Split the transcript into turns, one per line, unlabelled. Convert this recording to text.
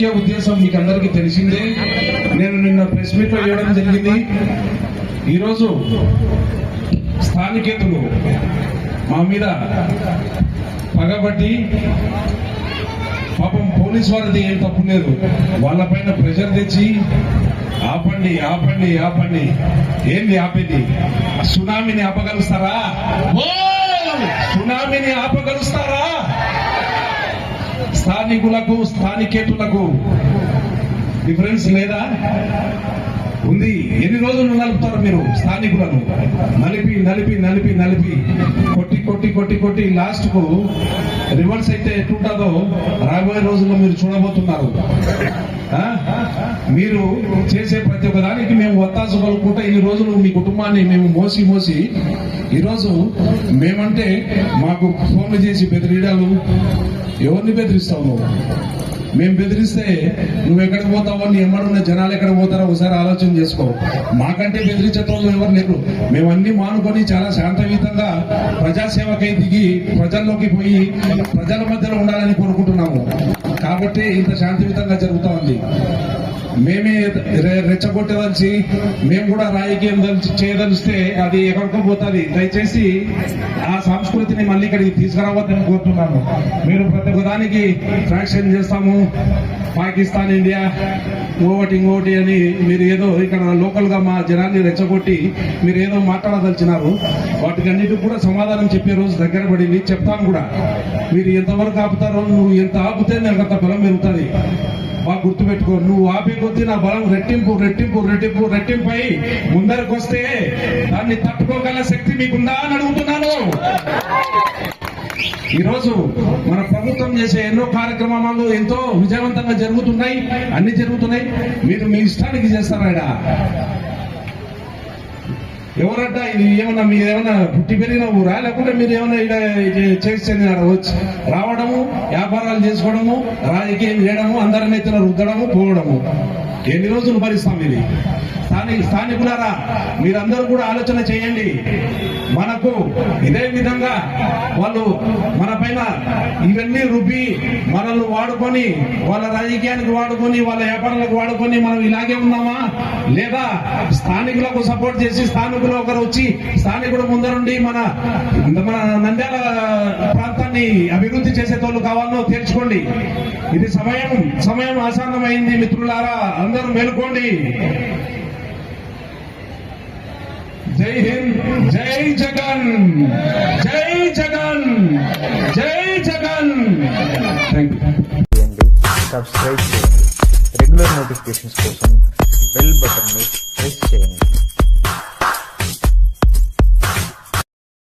ముఖ్య ఉద్దేశం మీకు అందరికీ తెలిసిందే. నేను నిన్న ప్రెస్ మీట్లో ఇవ్వడం జరిగింది. ఈరోజు స్థానికేతులు మా మీద పగబట్టి పాపం పోలీస్ వారిది ఏం తప్పు లేదు. వాళ్ళపైన ప్రెషర్ తెచ్చి ఆపండి ఆపండి ఆపండి. ఏంది ఆపేది? సునామీని ఆపగలుస్తారా? సునామీని ఆపగలుస్తారా? స్థానికులకు స్థానికేతులకు. డిఫరెన్స్ లేదా? ఉంది. ఎన్ని రోజులు నలుపుతారు మీరు? స్థానికులను. నలిపి నలిపి నలిపి నలిపి. కొట్టి కొట్టి కొట్టి కొట్టి లాస్ట్కు రివర్స్ అయితే ఎట్లుంటుందో రాబోయే రోజుల్లో మీరు చూడబోతున్నారు. మీరు చేసే ప్రతి ఒక్క దానికి మేము ఒత్తాసు పలుకుంటే ఇన్ని రోజులు మీ కుటుంబాన్ని మేము మోసి మోసి ఈరోజు మేమంటే మాకు ఫోన్లు చేసి బెదిరియడాలు ఎవరిని బెదిరిస్తావు నువ్వు? మేము బెదిరిస్తే నువ్వు ఎక్కడికి పోతావో నీ ఎమ్మడున్న జనాలు ఎక్కడ పోతారో ఒకసారి ఆలోచన చేసుకో. మాకంటే బెదిరించేటోళ్ళు ఎవరు లేరు. మేము అన్ని మానుకొని చాలా శాంతయుతంగా ప్రజాసేవకై దిగి ప్రజల్లోకి పోయి ప్రజల మధ్యలో ఉండాలని కోరుకుంటున్నాము. కాబట్టి ఇంత శాంతియుతంగా జరుగుతా ఉంది. మేమే రెచ్చగొట్టదలిచి మేము కూడా రాజకీయం దలిచి చేయదలిస్తే అది ఎక్కడికో పోతుంది. దయచేసి ఆ సంస్కృతిని మళ్ళీ ఇక్కడికి తీసుకురావద్దని కోరుతున్నాను. మీరు ప్రతి ఒక్కదానికి ట్రాక్షన్ ఫ్రాక్షన్ చేస్తాము. పాకిస్తాన్ ఇండియా ఇంకోటి ఇంకోటి అని మీరు ఏదో ఇక్కడ లోకల్గా మా జనాన్ని రెచ్చగొట్టి మీరు ఏదో మాట్లాడదలిచినారు. వాటికన్నిటికి కూడా సమాధానం చెప్పే రోజు దగ్గర పడింది. చెప్తాను కూడా. మీరు ఎంతవరకు ఆపుతారో నువ్వు ఎంత ఆపితే నాకు అంత బలం పెరుగుతుంది. బాగా గుర్తుపెట్టుకో నువ్వు ఆపే కొద్దీ నా బలం రెట్టింపు రెట్టింపు రెట్టింపు రెట్టింపు అయి ముందరకు వస్తే దాన్ని తట్టుకోగల శక్తి మీకుందా అని అడుగుతున్నాను. ఈరోజు మన ప్రభుత్వం చేసే ఎన్నో కార్యక్రమాలు ఎంతో విజయవంతంగా జరుగుతున్నాయి అన్ని జరుగుతున్నాయి. మీరు మీ ఇష్టానికి చేస్తారా ఎవరట ఇది? ఏమన్నా మీరు ఏమన్నా పుట్టి పెరిగిన ఊరా? లేకుంటే మీరు ఏమన్నా ఇక్కడ చేసి వచ్చి రావడము వ్యాపారాలు చేసుకోవడము రాజకీయం చేయడము అందరి నెత్తిన రుద్దడము పోవడము. ఎన్ని రోజులు భరిస్తాం ఇది? స్థానిక స్థానికులారా మీరందరూ కూడా ఆలోచన చేయండి. మనకు ఇదే విధంగా వాళ్ళు మన పైన ఇవన్నీ రుబ్బి మనల్ని వాడుకొని వాళ్ళ రాజకీయానికి వాడుకొని వాళ్ళ వ్యాపారాలకు వాడుకొని మనం ఇలాగే ఉన్నామా? లేదా స్థానికులకు సపోర్ట్ చేసి స్థానికులు ఒకరు వచ్చి స్థానికుడు ముందరుండి మన మన నంద్యాల ప్రాంతాన్ని అభివృద్ధి చేసేటోళ్ళు కావాలనో తేల్చుకోండి. ఇది సమయం సమయం ఆసన్నమైంది మిత్రులారా అందరూ మేలుకోండి. జై హింద్ జై జగన్ జై జగన్ జై జగన్.
సబ్స్క్రైబ్ చేయండి. రెగ్యులర్ నోటిఫికేషన్స్ కోసం బెల్ బటన్ని ప్రెస్ చేయండి.